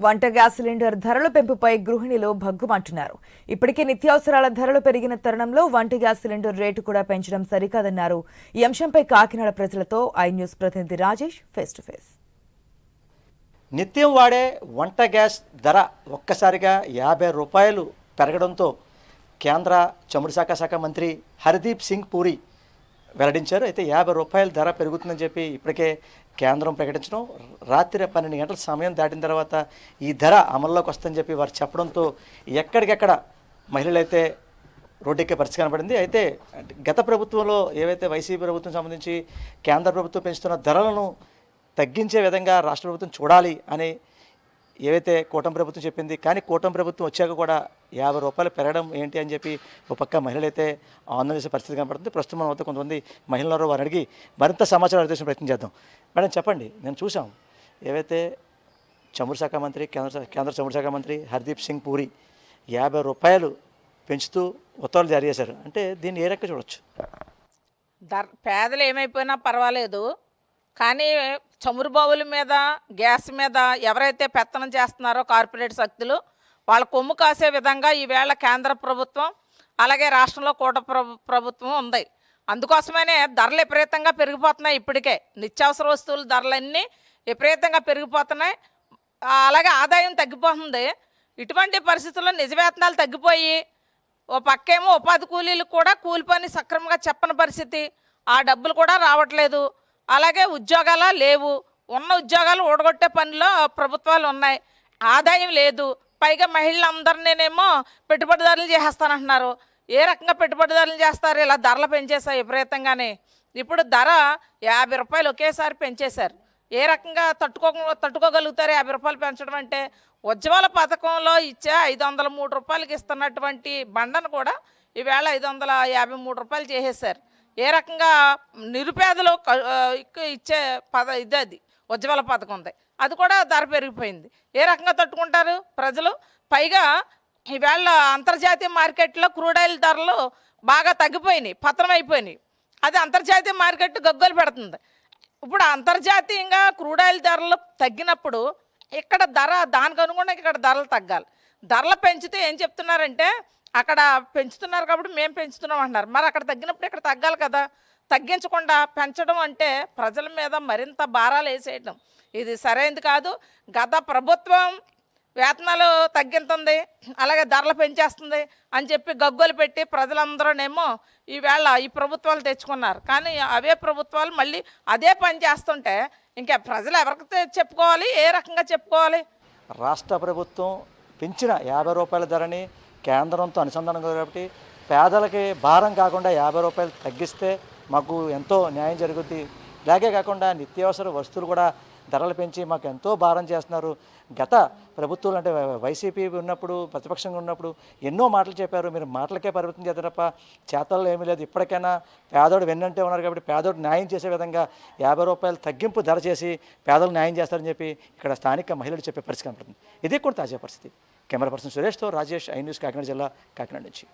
వంట gas cylinder ధరల పెంపుపై గృహిణులు భగ్గుమంటున్నారు. ఇప్పటికే నిత్యావసరాల ధరలు పెరిగిన తరుణంలో వంట గ్యాస్ సిలిండర్ రేటు కూడా పెంచడం సరికాదన్నారు. ఈ అంశంపై కాకినాడ ప్రజలతో ఐ న్యూస్ ప్రతినిధి రాజేష్ ఫేస్ టు ఫేస్. నిత్యం వాడే వంట గ్యాస్ ధర ఒక్కసారిగా యాభై రూపాయలు పెరగడంతో కేంద్ర చమురు శాఖ శాఖ మంత్రి హర్దీప్ సింగ్ పూరి వెల్లడించారు. అయితే యాభై రూపాయల ధర పెరుగుతుందని చెప్పి ఇప్పటికే కేంద్రం ప్రకటించడం రాత్రి పన్నెండు గంటల సమయం దాటిన తర్వాత ఈ ధర అమల్లోకి వస్తుందని చెప్పి వారు చెప్పడంతో ఎక్కడికెక్కడ మహిళలైతే రోడ్డెక్కే పరిస్థితి కనబడింది అయితే గత ప్రభుత్వంలో ఏవైతే వైసీపీ ప్రభుత్వం సంబంధించి కేంద్ర ప్రభుత్వం పెంచుతున్న ధరలను తగ్గించే విధంగా రాష్ట్ర ప్రభుత్వం చూడాలి అని ఏవైతే కూటమి ప్రభుత్వం చెప్పింది కానీ కూటమి ప్రభుత్వం వచ్చాక కూడా యాభై రూపాయలు పెరగడం ఏంటి అని చెప్పి ఒక పక్క మహిళలైతే ఆందోళన చేసే పరిస్థితి కనబడుతుంది. ప్రస్తుతం మన వద్ద కొంతమంది మహిళలు వారిని అడిగి మరింత సమాచారం అడిగేసిన ప్రయత్నం చేద్దాం. మేడం చెప్పండి. నేను చూసాం ఏవైతే చమురు శాఖ మంత్రి కేంద్ర కేంద్ర చమురు శాఖ మంత్రి హర్దీప్ సింగ్ పూరి యాభై రూపాయలు పెంచుతూ ఉత్తర్వులు జారీ చేశారు. అంటే దీన్ని ఏ రకంగా చూడొచ్చు? ధర పేదలు ఏమైపోయినా పర్వాలేదు. కానీ చమురు బావుల మీద గ్యాస్ మీద ఎవరైతే పెత్తనం చేస్తున్నారో కార్పొరేట్ శక్తులు వాళ్ళ కొమ్ము కాసే విధంగా ఈవేళ కేంద్ర ప్రభుత్వం అలాగే రాష్ట్రంలో కూట ప్రభుత్వం ఉంది. అందుకోసమనే ధరలు విపరీతంగా పెరిగిపోతున్నాయి ఇప్పటికే. నిత్యావసర వస్తువుల ధరలన్నీ విపరీతంగా పెరిగిపోతున్నాయి. అలాగే ఆదాయం తగ్గిపోతుంది. ఇటువంటి పరిస్థితుల్లో నిజవేతనాలు తగ్గిపోయి ఓ పక్కేమో ఉపాధి కూలీలకు కూడా కూలి పని సక్రమంగా చెప్పని పరిస్థితి. ఆ డబ్బులు కూడా రావట్లేదు. అలాగే ఉద్యోగాలు లేవు. ఉన్న ఉద్యోగాలు ఊడగొట్టే పనిలో ప్రభుత్వాలు ఉన్నాయి. ఆదాయం లేదు. పైగా మహిళలందరినేమో పెట్టుబడిదారులు చేసేస్తానంటున్నారు. ఏ రకంగా పెట్టుబడిదారులు చేస్తారు? ఇలా ధరలు పెంచేశారు విపరీతంగానే. ఇప్పుడు ధర యాభై రూపాయలు ఒకేసారి పెంచేశారు. ఏ రకంగా తట్టుకో తట్టుకోగలుగుతారు యాభై రూపాయలు పెంచడం అంటే ఉజ్వల పథకంలో ఇచ్చే ఐదు వందల మూడు రూపాయలకి ఇస్తున్నటువంటి బండను కూడా ఈవేళ ఐదు వందల యాభై మూడు రూపాయలు చేసేసారు ఏ రకంగా నిరుపేదలు ఇచ్చే పద ఇది అది ఉజ్వల పథకం ఉంది. అది కూడా ధర పెరిగిపోయింది. ఏ రకంగా తట్టుకుంటారు ప్రజలు? పైగా ఈవేళ అంతర్జాతీయ మార్కెట్లో క్రూడ్ ఆయిల్ ధరలు బాగా తగ్గిపోయినాయి పతనం అయిపోయినాయి. అది అంతర్జాతీయ మార్కెట్ గగ్గోలు పెడుతుంది. ఇప్పుడు అంతర్జాతీయంగా క్రూడ్ ఆయిల్ ధరలు తగ్గినప్పుడు ఇక్కడ ధర దానికి అనుగుణంగా ఇక్కడ ధరలు తగ్గాలి. ధరలు పెంచితే ఏం చెప్తున్నారంటే అక్కడ పెంచుతున్నారు కాబట్టి మేము పెంచుతున్నాం అంటున్నారు. మరి అక్కడ తగ్గినప్పుడు ఇక్కడ తగ్గాలి కదా. తగ్గించకుండా పెంచడం అంటే ప్రజల మీద మరింత భారాలు వేసేయడం ఇది సరైనది కాదు. గత ప్రభుత్వం వేతనాలు తగ్గింతుంది అలాగే ధరలు పెంచేస్తుంది అని చెప్పి గగ్గోలు పెట్టి ప్రజలందరూనేమో ఈవేళ ఈ ప్రభుత్వాలు తెచ్చుకున్నారు. కానీ అవే ప్రభుత్వాలు మళ్ళీ అదే పని చేస్తుంటే ఇంకా ప్రజలు ఎవరికి చెప్పుకోవాలి? ఏ రకంగా చెప్పుకోవాలి? రాష్ట్ర ప్రభుత్వం పెంచిన యాభై రూపాయల ధరని కేంద్రంతో అనుసంధానం కాబట్టి పేదలకి భారం కాకుండా యాభై రూపాయలు తగ్గిస్తే మాకు ఎంతో న్యాయం జరుగుద్ది. ఇలాగే కాకుండా నిత్యావసర వస్తువులు కూడా ధరలు పెంచి మాకు ఎంతో భారం చేస్తున్నారు. గత ప్రభుత్వాలు అంటే వైసీపీ ఉన్నప్పుడు ప్రతిపక్షంగా ఉన్నప్పుడు ఎన్నో మాటలు చెప్పారు. మీరు మాటలకే పరిమితం చేస్తారు తప్ప చేతల్లో ఏమీ లేదు. ఇప్పటికైనా పేదోడు వెన్నంటే ఉన్నారు కాబట్టి పేదోడు న్యాయం చేసే విధంగా యాభై రూపాయలు తగ్గింపు ధర చేసి పేదలు న్యాయం చేస్తారని చెప్పి ఇక్కడ స్థానిక మహిళలు చెప్పే పరిస్థితి కనపడుతుంది. ఇదే కూడా తాజా పరిస్థితి. కెమెరా పర్సన్ సురేష్తో రాజేష్ ఐ న్యూస్ కాకినాడ జిల్లా కాకినాడ నుంచి.